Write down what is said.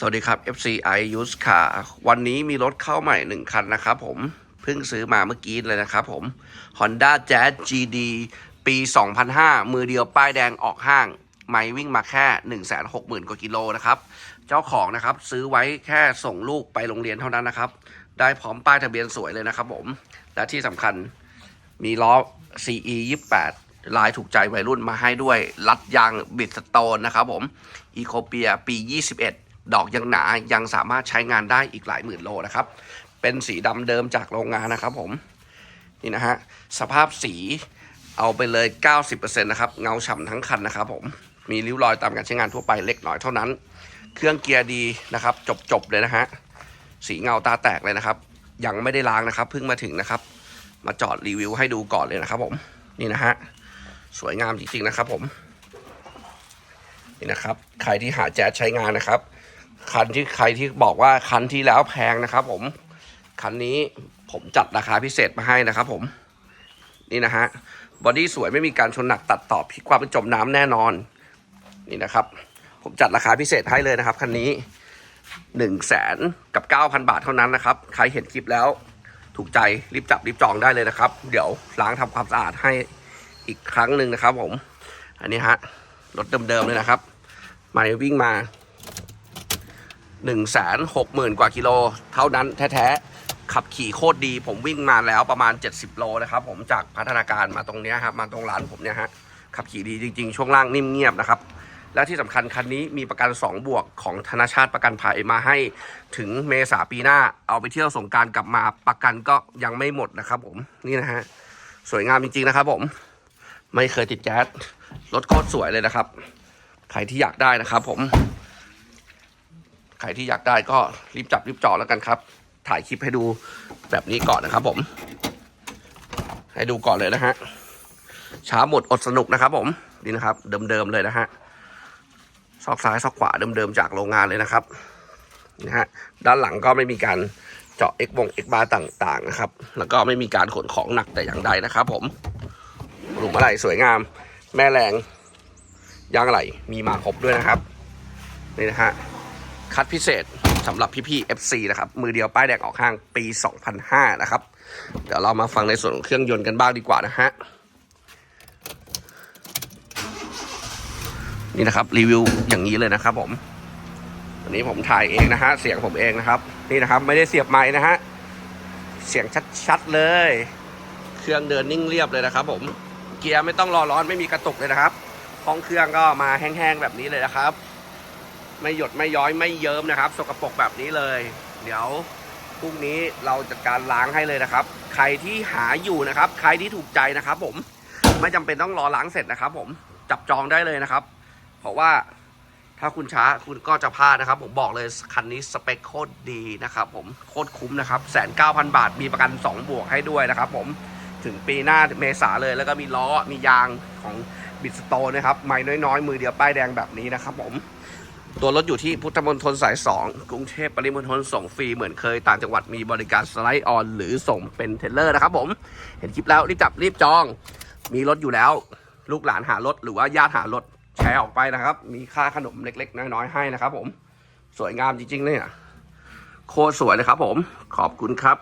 สวัสดีครับ FC i Use Car วันนี้มีรถเข้าใหม่ 1 คันนะครับผม เพิ่งซื้อมาเมื่อกี้เลยนะครับผม Honda Jazz GD ปี 2005 มือเดียวป้ายแดงออกห้าง ไม่วิ่งมาแค่ 160,000 กว่ากิโลนะครับ เจ้าของนะครับซื้อไว้แค่ส่งลูกไปโรงเรียนเท่านั้นนะครับ ได้พร้อมป้ายทะเบียนสวยเลยนะครับผม และที่สำคัญมีล้อ CE 28ลายถูกใจวัยรุ่นมาให้ด้วยรัดยางบิดสโตนนะครับผมอีโคเปียปี 21 ดอกยังหนายังสามารถใช้งานได้อีกหลายหมื่นโลนะครับ เป็นสีดำเดิมจากโรงงานนะครับผม นี่นะฮะ สภาพสีเอาไปเลย 90%นะครับ เงาฉ่ำทั้งคันนะครับผม มีริ้วรอยตามการใช้งานทั่วไปเล็กน้อยเท่านั้น เครื่องเกียร์ดีนะครับ จบๆเลยนะฮะ สีเงาตาแตกเลยนะครับ ยังไม่ได้ล้างนะครับ เพิ่งมาถึงนะครับ มาจอดรีวิวให้ดูก่อนเลยนะครับผม นี่นะฮะ สวยงามจริงๆนะครับผม นี่นะครับ ใครที่หาแจ๊สใช้งานนะครับ คันที่ใครที่บอกว่าคันที่แล้วแพงนะครับ ผม คันนี้ผมจัดราคาพิเศษมาให้นะครับ ผม นี่นะฮะบอดี้สวยไม่มีการชนหนักตัดต่อพิความเป็นจมน้ำแน่นอน นี่นะครับ ผมจัดราคาพิเศษให้เลยนะครับคันนี้หนึ่งแสนกับเก้าพันบาทเท่านั้นนะครับ ใครเห็นคลิปแล้ว ถูกใจรีบจับรีบจองได้เลยนะครับ เดี๋ยวล้างทำความสะอาดให้อีกครั้งหนึ่งนะครับ ผม อันนี้ฮะรถเดิมๆเลยนะครับไม่วิ่งมา หนึ่งแสนหกหมื่นกว่ากิโล เท่านั้นแท้ๆ ขับขี่โคตรดี ผมวิ่งมาแล้วประมาณ 70 โลนะครับ ผมจากพัฒนาการมาตรงนี้ครับ มาตรงร้านผมเนี่ยฮะ ขับขี่ดีจริง ๆ ช่วงล่างนิ่มเงียบนะครับ และที่สำคัญคันนี้มีประกัน 2 บวกของธนาชาติประกันภัยมาให้ถึงเมษาปีหน้า เอาไปเที่ยวสงการกลับมาประกันก็ยังไม่หมดนะครับผม นี่นะฮะ สวยงามจริงๆนะครับ ผม ไม่เคยติดแจ๊ส รถโคตรสวยเลยนะครับ ใครที่อยากได้นะครับ ผม ใครที่อยากได้ก็รีบจับรีบจอแล้วกันครับ ถ่ายคลิปให้ดูแบบนี้ก่อนนะครับผม ให้ดูก่อนเลยนะฮะช้าหมดอดสนุกนะครับ ผมนี่นะครับ เดิมๆเลยนะฮะซอกซ้ายซอกขวาเดิมๆจากโรงงานเลยนะครับนะฮะด้านหลังก็ไม่มีการเจาะเอ็กบงเอ็กบาร์ต่างๆนะครับ แล้วก็ไม่มีการขนของหนักแต่อย่างใดนะครับ ผมหลุมอะไรสวยงาม แม่แรงยางอะไรมีมาครบด้วยนะครับนี่นะฮะ คัดพิเศษสำหรับพี่ๆ FC นะครับ มือเดียวป้ายแดงออกห้างปี 2005 นะครับ เดี๋ยวเรามาฟังในส่วนของเครื่องยนต์กันบ้างดีกว่านะฮะ นี่นะครับรีวิวอย่างนี้เลยนะครับผมวันนี้ผมถ่ายเองนะฮะ เสียงผมเองนะครับ นี่นะครับไม่ได้เสียบไม้นะฮะ เสียงชัดๆเลย เครื่องเดินนิ่งเรียบเลยนะครับ ผม เกียร์ไม่ต้องรอร้อนไม่มีกระตุกเลยนะครับห้องเครื่องก็มาแห้งๆแบบนี้เลยนะครับ ไม่หยดไม่ย้อยไม่เยิ้มนะครับ สกปรกแบบนี้เลย เดี๋ยวพรุ่งนี้เราจัดการล้างให้เลยนะครับ ใครที่หาอยู่นะครับ ใครที่ถูกใจนะครับ ผมไม่จำเป็นต้องรอล้างเสร็จนะครับ ผมจับจองได้เลยนะครับ เพราะว่าถ้าคุณช้าคุณก็จะพลาดนะครับ ผมบอกเลยคันนี้สเปคโคตรดีนะครับ ผมโคตรคุ้มนะครับแสนเก้าพันบาทมีประกัน 2 บวกให้ด้วยนะครับ ผมถึงปีหน้าเมษาเลย แล้วก็มีล้อมียางของบิสโตนะครับ ไม่น้อยๆ มือเดียวป้ายแดงแบบนี้นะครับ ผม ตัวรถอยู่ที่พุทธมณฑลสาย 2 กรุงเทพปริมณฑลส่งฟรีเหมือนเคยต่างจังหวัดมีบริการสไลด์ออน หรือส่งเป็นเทเลอร์นะครับผม เห็นคลิปแล้วรีบจับรีบจอง มีรถอยู่แล้ว ลูกหลานหารถ หรือว่าญาติหารถแชร์ออกไปนะครับ มีค่าขนมเล็ก ๆ น้อยๆให้นะครับผม สวยงามจริงๆเลยอะโคตรสวยเลยครับผม ขอบคุณครับ